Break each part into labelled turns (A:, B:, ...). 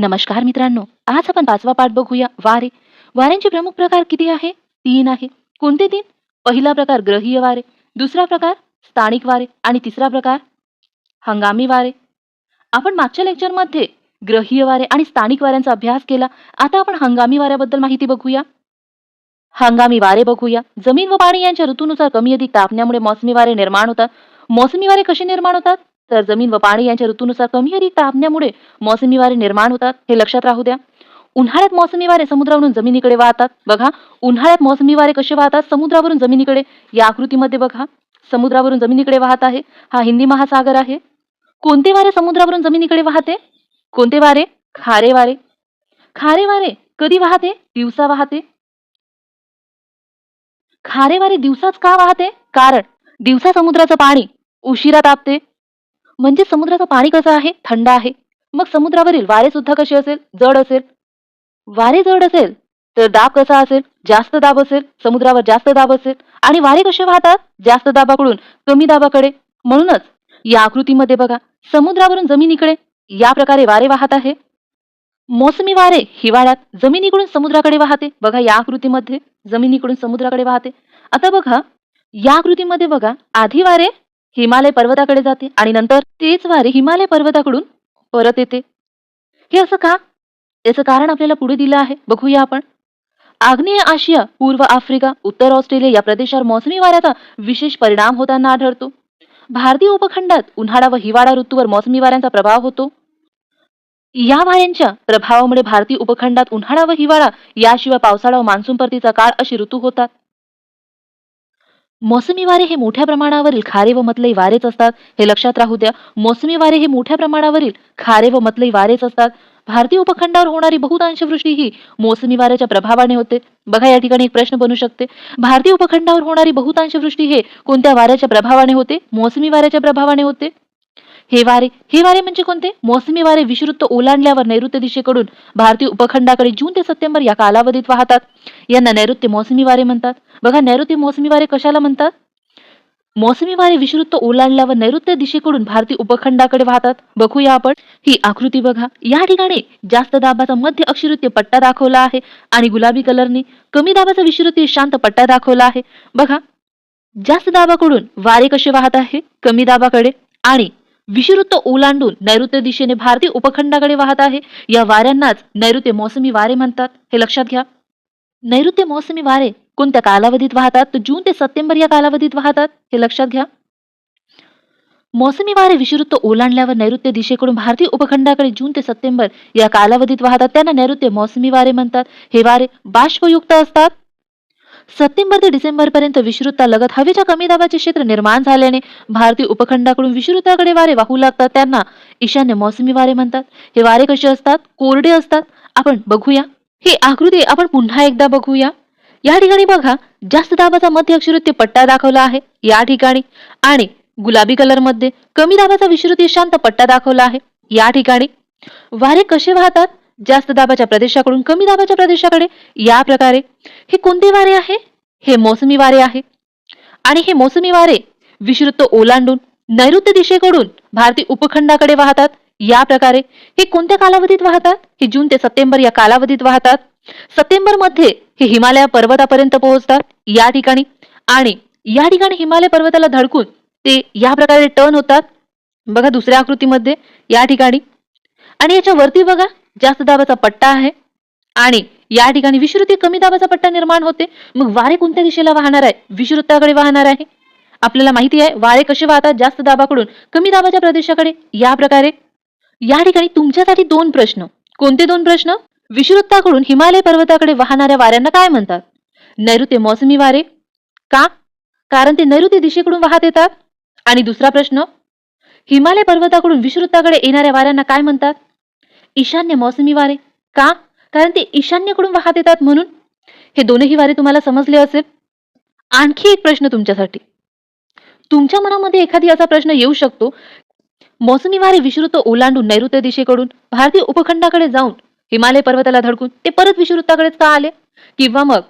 A: नमस्कार मित्रांनो आज आपण पाचवा पाठ बघूया. वारे. वाऱ्यांचे प्रमुख प्रकार किती आहे? तीन आहे. कोणते तीन? पहिला प्रकार ग्रहीय वारे दुसरा प्रकार स्थानिक वारे आणि तिसरा प्रकार हंगामी वारे. आपण मागच्या लेक्चरमध्ये ग्रहीय वारे आणि स्थानिक वाऱ्यांचा अभ्यास केला. आता आपण हंगामी वाऱ्याबद्दल माहिती बघूया. हंगामी वारे बघूया. जमीन व पाणी यांच्या ऋतूनुसार कमी अधिक तापण्यामुळे मोसमी वारे निर्माण होतात. मोसमी वारे कसे निर्माण होतात? तर जमीन व पाणी यांच्या ऋतूनुसार कमी अधिक तापण्यामुळे मोसमी वारे निर्माण होतात हे लक्षात राहू द्या. उन्हाळ्यात मोसमी वारे समुद्रावरून जमिनीकडे वाहतात. बघा उन्हाळ्यात मोसमी वारे कसे वाहतात? समुद्रावरून जमिनीकडे. या आकृतीमध्ये बघा समुद्रावरून जमिनीकडे वाहत आहे. हा हिंदी महासागर आहे. कोणते वारे समुद्रावरून जमिनीकडे वाहते? कोणते वारे? खारे वारे. खारे वारे कधी वाहते? दिवसा वाहते. खारे वारे दिवसाच का वाहते? कारण दिवसा समुद्राचं पाणी उशिरा तापते. म्हणजे समुद्राचं पाणी कसं आहे? थंड आहे. मग समुद्रावरील वारे सुद्धा कसे असेल? जड असेल. वारे जड असेल तर दाब कसा असेल? जास्त दाब असेल समुद्रावर जास्त दाब असेल. आणि वारे कसे वाहतात? जास्त दाबाकडून कमी दाबाकडे. म्हणूनच या आकृतीमध्ये बघा समुद्रावरून जमिनीकडे या प्रकारे वारे वाहत आहे. मोसमी वारे हिवाळ्यात जमिनीकडून समुद्राकडे वाहते. बघा या आकृतीमध्ये जमिनीकडून समुद्राकडे वाहते. आता बघा या आकृतीमध्ये बघा आधी वारे हिमालय पर्वताकडे जाते आणि नंतर तेच वारे हिमालय पर्वताकडून परत येते. हे असं का? याचं कारण आपल्याला पुढे दिलं आहे. बघूया आपण. आग्नेय आशिया पूर्व आफ्रिका उत्तर ऑस्ट्रेलिया या प्रदेशावर मोसमी वाऱ्याचा विशेष परिणाम होताना आढळतो. भारतीय उपखंडात उन्हाळा व हिवाळा ऋतूवर मोसमी वाऱ्यांचा प्रभाव होतो. या वाऱ्यांच्या प्रभावामुळे भारतीय उपखंडात उन्हाळा व हिवाळा याशिवाय पावसाळा व मान्सून परतीचा काळ असे ऋतू होतात. मोसमी वारे हे मोठ्या प्रमाणावरील खारे व मतलई वारेच असतात. हे लक्षात राहू द्या मोसमी वारे हे मोठ्या प्रमाणावरील खारे व मतलई वारेच असतात. भारतीय उपखंडावर होणारी बहुतांश वृष्टी ही मोसमी वाऱ्याच्या प्रभावाने होते. बघा या ठिकाणी एक प्रश्न बनू शकते. भारतीय उपखंडावर होणारी बहुतांश वृष्टी हे कोणत्या वाऱ्याच्या प्रभावाने होते? मोसमी वाऱ्याच्या प्रभावाने होते. हे वारे हे वारे म्हणजे कोणते? मोसमी वारे विषुवृत्त ओलांडल्यावर नैऋत्य दिशेकडून भारतीय उपखंडाकडे जून ते सप्टेंबर या कालावधीत वाहतात. यांना नैऋत्य मोसमी वारे म्हणतात. बघा नैऋत्य मोसमी वारे कशाला म्हणतात? मोसमी वारे विषुवृत्त ओलांडल्यावर नैऋत्य दिशेकडून भारतीय उपखंडाकडे वाहतात. बघूया आपण. ही आकृती बघा. या ठिकाणी जास्त दाबाचा मध्य अक्षिवृत्तीय पट्टा दाखवला आहे आणि गुलाबी कलरने कमी दाबाचा विषुवृत्तीय शांत पट्टा दाखवला आहे. बघा जास्त दाबाकडून वारे कसे वाहत आहे? कमी दाबाकडे आणि विषुवृत्त ओलांडून नैऋत्य दिशेने भारतीय उपखंडाकडे वाहत आहे. या वाऱ्यांनाच नैऋत्य मोसमी वारे म्हणतात. हे लक्षात घ्या. नैऋत्य मोसमी वारे कोणत्या कालावधीत वाहतात? तर जून ते सप्टेंबर या कालावधीत वाहतात. हे लक्षात घ्या. मोसमी वारे विषुवृत्त ओलांडल्यावर नैऋत्य दिशेकडून भारतीय उपखंडाकडे जून ते सप्टेंबर या कालावधीत वाहतात. त्यांना नैऋत्य मोसमी वारे म्हणतात. हे वारे बाष्पयुक्त असतात. सप्टेंबर ते डिसेंबरपर्यंत पर्यंत विषुवृत्तालगत हवेच्या कमी दाबाचे क्षेत्र निर्माण झाल्याने भारतीय उपखंडाकडून विषुवृत्ताकडे वारे वाहू लागतात. त्यांना ईशान्य मोसमी वारे म्हणतात. हे वारे कसे असतात? कोरडे असतात. आपण बघूया. ही आकृती आपण पुन्हा एकदा बघूया. या ठिकाणी बघा जास्त दाबाचा मध्य अक्षुवृत्तीय पट्टा दाखवला आहे. या ठिकाणी आणि गुलाबी कलरमध्ये कमी दाबाचा विषुवृत्तीय शांत पट्टा दाखवला आहे. या ठिकाणी वारे कसे वाहतात? जास्त दाबाच्या प्रदेशाकडून कमी दाबाच्या प्रदेशाकडे? या प्रकारे. हे कोणते वारे आहे? हे मोसमी वारे आहे. आणि हे मोसमी वारे विषुवृत्त ओलांडून नैऋत्य दिशेकडून भारतीय उपखंडाकडे वाहतात. या प्रकारे. हे कोणत्या कालावधीत वाहतात? हे जून ते सप्टेंबर या कालावधीत वाहतात. सप्टेंबरमध्ये हे हिमालय पर्वतापर्यंत पोहोचतात. या ठिकाणी. आणि या ठिकाणी हिमालय पर्वताला धडकून ते या प्रकारे टर्न होतात. बघा दुसऱ्या आकृतीमध्ये. या ठिकाणी. आणि याच्या वरती बघा. जास्त दाबाचा पट्टा आहे. आणि या ठिकाणी विषुवृत्ती कमी दाबाचा पट्टा निर्माण होते. मग वारे कोणत्या दिशेला वाहणार आहे? विषुवृत्ताकडे वाहणार आहे. आपल्याला माहिती आहे वारे कसे वाहतात जास्त दाबाकडून? कमी दाबाच्या प्रदेशाकडे? या प्रकारे. या ठिकाणी तुमच्यासाठी दोन प्रश्न. कोणते दोन प्रश्न? विषुवृत्ताकडून हिमालय पर्वताकडे वाहणाऱ्या वाऱ्यांना काय म्हणतात? नैऋत्य मोसमी वारे. का? कारण ते नैऋत्य दिशेकडून वाहत येतात. आणि दुसरा प्रश्न. हिमालय पर्वताकडून विषुवृत्ताकडे येणाऱ्या वाऱ्यांना काय म्हणतात? ईशान्य मोसमी वारे. का? कारण ते ईशान्येकडून वाहत येतात म्हणून? हे दोनही वारे तुम्हाला समजले असेल? आणखी एक प्रश्न तुमच्यासाठी. तुमच्या मनामध्ये एखादी असा प्रश्न येऊ शकतो. मोसमी वारे विषुवृत्त ओलांडून नैऋत्य दिशेकडून भारतीय उपखंडाकडे जाऊन हिमालय पर्वताला धडकून ते परत विषुवृत्ताकडेच का आले? किंवा मग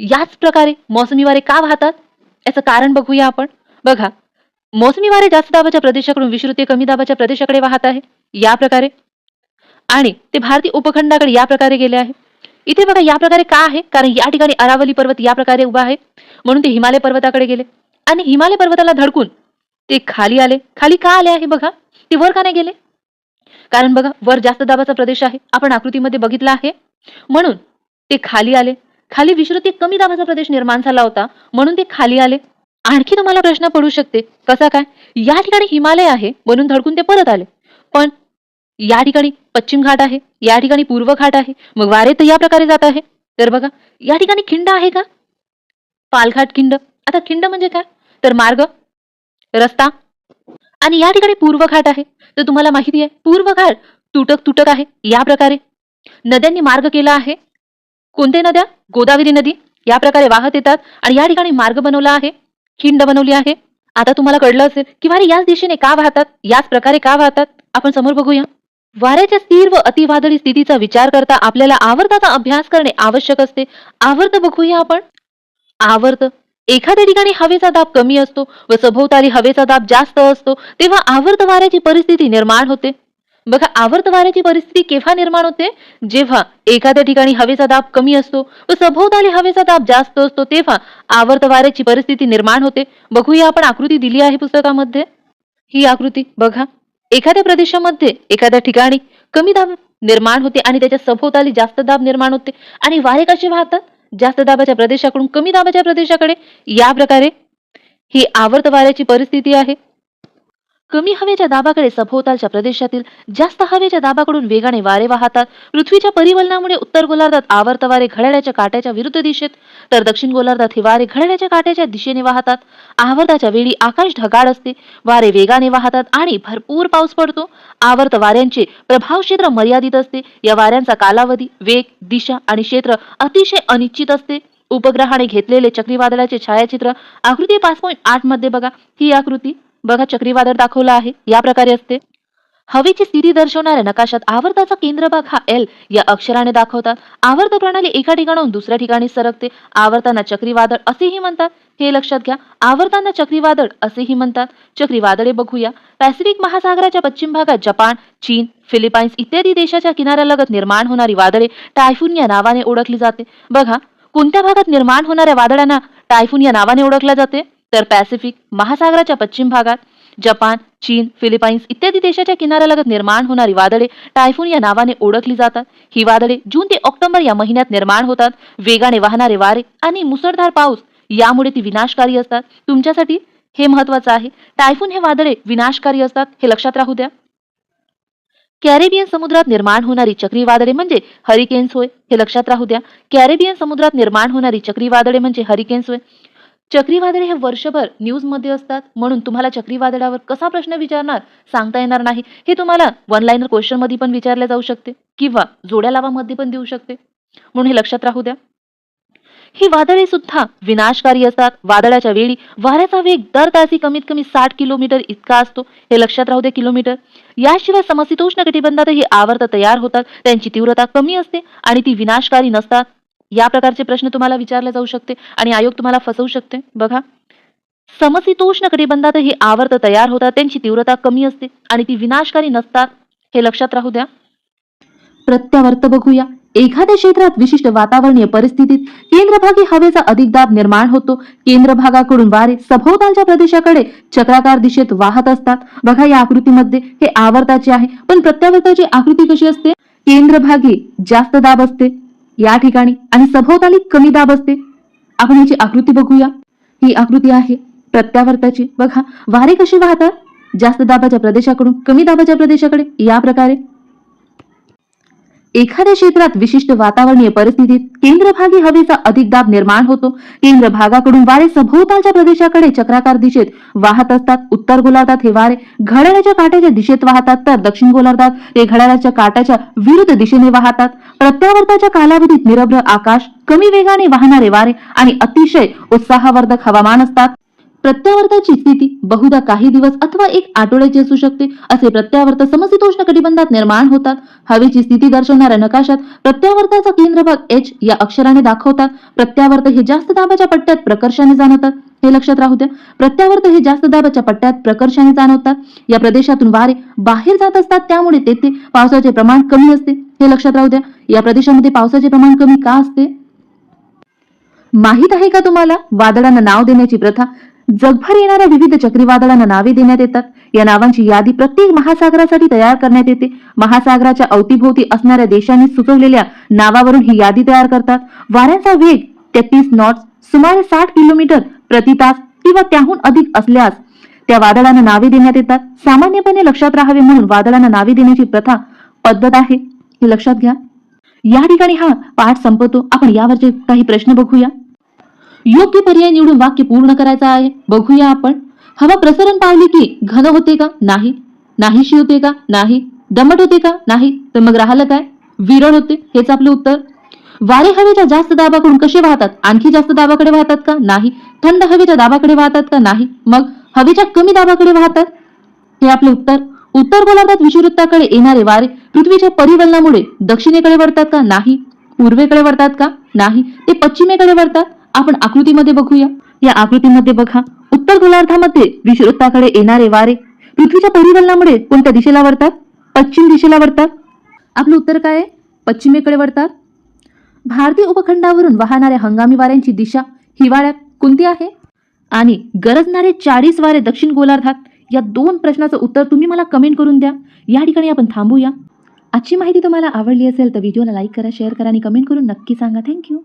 A: याच प्रकारे मोसमी वारे का वाहतात? याचं कारण बघूया आपण. बघा मोसमी वारे जास्त दाबाच्या प्रदेशाकडून विषुवृत्तीय कमी दाबाच्या प्रदेशाकडे वाहत आहे. या प्रकारे आणि ते भारतीय उपखंडाकडे या प्रकारे गेले आहे. इथे बघा या प्रकारे का आहे? कारण या ठिकाणी अरावली पर्वत या प्रकारे उभा आहे. म्हणून ते हिमालय पर्वताकडे गेले. आणि हिमालय पर्वताला धडकून ते खाली आले. खाली का आले आहे बघा? ते वर का नाही गेले? कारण बघा वर जास्त दाबाचा प्रदेश आहे. आपण आकृतीमध्ये बघितला आहे. म्हणून ते खाली आले. खाली विश्रुती कमी दाबाचा प्रदेश निर्माण झाला होता. म्हणून ते खाली आले. आणखी तुम्हाला प्रश्न पडू शकते. कसा काय? या ठिकाणी हिमालय आहे म्हणून धडकून ते परत आले. पण या ठिकाणी पश्चिम घाट आहे या ठिकाणी पूर्व घाट आहे मग वारे तर या प्रकारे जात आहे. तर बघा या ठिकाणी खिंड आहे का? पालघाट खिंड. आता खिंड म्हणजे काय? तर मार्ग रस्ता आणि या ठिकाणी पूर्व घाट आहे. तर तुम्हाला माहिती आहे पूर्व घाट तुटक तुटक आहे या प्रकारे. नद्यांनी मार्ग केला आहे. कोणत्या नद्या? गोदावरी नदी. या प्रकारे वाहत येतात आणि या ठिकाणी मार्ग बनवला आहे खिंड बनवली आहे. आता तुम्हाला कळलं असेल की वारे याच दिशेने का वाहतात? याच प्रकारे का वाहतात? आपण समोर बघूया. वाऱ्याच्या स्थिर व अतिवादळी स्थितीचा विचार करता आपल्याला आवर्ताचा अभ्यास करणे आवश्यक असते. आवर्त बघूया आपण. आवर्त. एखाद्या ठिकाणी हवेचा दाब कमी असतो व सभोवताली हवेचा दाब जास्त असतो तेव्हा आवर्त वाऱ्याची परिस्थिती निर्माण होते. बघा आवर्त वाऱ्याची परिस्थिती केव्हा निर्माण होते? जेव्हा एखाद्या ठिकाणी हवेचा दाब कमी असतो व सभोवताली हवेचा दाब जास्त असतो तेव्हा आवर्त वाऱ्याची परिस्थिती निर्माण होते. बघूया आपण आकृती दिली आहे पुस्तकामध्ये. ही आकृती बघा. एखाद्या प्रदेशामध्ये एखाद्या ठिकाणी कमी दाब निर्माण होते आणि त्याच्या सभोवताली जास्त दाब निर्माण होते आणि वारे कसे वाहतात? जास्त दाबाच्या प्रदेशाकडून कमी दाबाच्या प्रदेशाकडे? या प्रकारे ही आवर्त वाऱ्याची परिस्थिती आहे. कमी हवेच्या दाबाकडे सभोवतालच्या प्रदेशातील जास्त हवेच्या दाबाकडून वेगाने वारे वाहतात. पृथ्वीच्या परिवलनामुळे उत्तर गोलार्धात आवर्त वारे घड्याळ्याच्या काट्याच्या विरुद्ध दिशेत तर दक्षिण गोलार्धात हे वारे घड्याळ्याच्या काट्याच्या दिशेने वाहतात. आवर्ताच्या वेळी आकाश ढगाळ असते वारे वेगाने वाहतात आणि भरपूर पाऊस पडतो. आवर्त वाऱ्यांचे प्रभाव क्षेत्र मर्यादित असते. या वाऱ्यांचा कालावधी वेग दिशा आणि क्षेत्र अतिशय अनिश्चित असते. उपग्रहाने घेतलेले चक्रीवादळाचे छायाचित्र आकृती पाच पॉईंट आठमध्ये बघा. ही आकृती बघा चक्रीवादळ दाखवलं आहे. या प्रकारे असते. हवेची स्थिती दर्शवणाऱ्या नकाशात आवर्ताचा केंद्रभाग हा एल या अक्षराने दाखवतात. आवर्त प्रणाली एका ठिकाणाहून दुसऱ्या ठिकाणी सरकते. आवर्तांना चक्रीवादळ असेही म्हणतात. हे लक्षात घ्या. आवर्तांना चक्रीवादळ असेही म्हणतात. चक्रीवादळे बघूया. पॅसिफिक महासागराच्या पश्चिम भागात जपान चीन फिलिपाईन्स इत्यादी देशाच्या किनाऱ्यालगत निर्माण होणारी वादळे टायफून या नावाने ओळखली जाते. बघा कोणत्या भागात निर्माण होणाऱ्या वादळांना टायफून या नावाने ओळखल्या जाते? तर पॅसिफिक महासागराच्या पश्चिम भागात जपान चीन फिलिपाईन्स इत्यादी देशाच्या किनाऱ्यालगत निर्माण होणारी वादळे टायफून या नावाने ओळखली जातात. ही वादळे जून ते ऑक्टोबर या महिन्यात निर्माण होतात. वेगाने वाहणारे वारे आणि मुसळधार पाऊस यामुळे ती विनाशकारी असतात. तुमच्यासाठी हे महत्वाचं आहे. टायफून हे वादळे विनाशकारी असतात हे लक्षात राहू द्या. कॅरेबियन समुद्रात निर्माण होणारी चक्रीवादळे म्हणजे हरिकेन्स होय हे लक्षात राहू द्या. कॅरेबियन समुद्रात निर्माण होणारी चक्रीवादळे म्हणजे हरिकेन्स होय. चक्रीवादळे हे वर्षभर न्यूजमध्ये असतात. म्हणून तुम्हाला चक्रीवादळावर कसा प्रश्न विचारणार? सांगता येणार नाही. हे तुम्हाला वन लाईनर क्वेश्चनमध्ये पण विचारले जाऊ शकते. किंवा जोड्या लावामध्ये पण देऊ शकते. म्हणून हे लक्षात राहू द्या. ही वादळे सुद्धा विनाशकारी असतात. वादळाच्या वेळी वाऱ्याचा वेग दर तासी कमीत कमी साठ किलोमीटर इतका असतो. हे लक्षात राहू द्या किलोमीटर. याशिवाय समशीतोष्ण कटिबंधातही आवर्त तयार होतात. त्यांची तीव्रता कमी असते आणि ती विनाशकारी नसतात. या प्रकारचे प्रश्न तुम्हाला विचारले जाऊ शकते आणि आयोग तुम्हाला फसवू शकते. बघा. समशीतोष्ण कटिबंधातही आवर्त तयार होतात त्यांची तीव्रता कमी असते आणि ती विनाशकारी नसतात हे लक्षात राहू द्या. प्रत्यावर्त बघूया. एखाद्या क्षेत्रात विशिष्ट वातावरणीय परिस्थितीत केंद्रभागी हवेचा अधिक दाब निर्माण होतो. केंद्रभागाकडून वारे सभोवतालच्या प्रदेशाकडे चक्राकार दिशेत वाहत असतात. बघा या आकृतीमध्ये हे आवर्ताचे आहे पण प्रत्यावर्ताची आकृती कशी असते? केंद्रभागी जास्त दाब असते. या ठिकाणी आणि सभोवताली कमी दाब असते. आपण याची आकृती बघूया. ही आकृती आहे प्रत्यावर्ताची. बघा वारे कशी वाहतात? जास्त दाबाच्या प्रदेशाकडून कमी दाबाच्या प्रदेशाकडे. या प्रकारे. एखाद्या क्षेत्रात विशिष्ट वातावरणीय परिस्थितीत केंद्रभागी हवेचा अधिक दाब निर्माण होतो. केंद्र भागाकडून वारे सभोवतालच्या प्रदेशाकडे चक्राकार दिशेत वाहत असतात. उत्तर गोलार्धात हे वारे घड्याळाच्या काट्याच्या दिशेत वाहतात तर दक्षिण गोलार्धात ते घड्याळाच्या काट्याच्या विरुद्ध दिशेने वाहतात. प्रत्यावर्ताच्या कालावधीत निरभ्र आकाश कमी वेगाने वाहणारे वारे आणि अतिशय उत्साहवर्धक हवामान असतात. प्रत्यावर्ताची स्थिती बहुधा काही दिवस अथवा एक आठवड्याची असू शकते. असे प्रत्यावर्त समशीतोष्ण कटिबंधात निर्माण होतात. हवेची स्थिती दर्शवणाऱ्या नकाशात प्रत्यावर्ताचा केंद्रभाग एच या अक्षराने दाखवतात. प्रत्यावर्त हे जास्त दाबाच्या पट्ट्यात प्रकर्षाने जाणवतात. हे लक्षात राहू द्या. प्रत्यावर्त हे जास्त दाबाच्या पट्ट्यात प्रकर्षाने जाणवतात. या प्रदेशातून वारे बाहेर जात असतात. त्यामुळे तेथे पावसाचे प्रमाण कमी असते. हे लक्षात राहू द्या. या प्रदेशामध्ये पावसाचे प्रमाण कमी का असते? माहीत आहे का तुम्हाला? वादळांना नाव देण्याची प्रथा जगभर येणाऱ्या विविध चक्रीवादळांना नावे देण्यात येतात. या नावांची यादी प्रत्येक महासागरासाठी तयार करण्यात येते. महासागराच्या अवतीभोवती असणाऱ्या देशांनी सुचवलेल्या नावावरून ही यादी तयार करतात. वाऱ्यांचा वेग तेहतीस नॉट्स सुमारे साठ किलोमीटर प्रति तास किंवा त्याहून अधिक असल्यास त्या वादळांना नावे देण्यात येतात. सामान्यपणे लक्षात राहावे म्हणून वादळांना नावे देण्याची प्रथा पद्धत आहे. हे लक्षात घ्या. या ठिकाणी हा पाठ संपतो आपण यावरचे काही प्रश्न बघूया. योग्य पर्याय निवडून वाक्य पूर्ण करायचं आहे. बघूया आपण. हवा प्रसरण पावली की घन होते का? नाही. नाहीशी होते का? नाही. दमट होते का? नाही. तर मग राहिलं काय? विरळ होते. हेच आपलं उत्तर. वारे हवेच्या जास्त दाबाकडून कसे वाहतात? आणखी जास्त दाबाकडे वाहतात का? नाही. थंड हवेच्या दाबाकडे वाहतात का? नाही. मग हवेच्या कमी दाबाकडे वाहतात? हे आपले उत्तर. उत्तर गोलार्धात विषुवृत्ताकडे येणारे वारे पृथ्वीच्या परिवलनामुळे दक्षिणेकडे वळतात का? नाही. पूर्वेकडे वळतात का? नाही. ते पश्चिमेकडे वळतात? आपण आकृतीमध्ये बघूया. या आकृतीमध्ये बघा. उत्तर गोलार्धामध्ये विषुवृत्ताकडे येणारे वारे पृथ्वीच्या परिवलनामुळे कोणत्या दिशेला वळतात? पश्चिम दिशेला वळतात. आपलं उत्तर काय आहे? पश्चिमेकडे वळतात. भारतीय उपखंडावरून वाहणाऱ्या हंगामी वाऱ्यांची दिशा हिवाळ्यात कोणती आहे? आणि गरजणारे चाळीस वारे दक्षिण गोलार्धात या दोन प्रश्नाचं उत्तर तुम्ही मला कमेंट करून द्या. या ठिकाणी आपण थांबूया. आजची माहिती तुम्हाला आवडली असेल तर व्हिडिओला लाईक करा शेअर करा आणि कमेंट करून नक्की सांगा. थँक्यू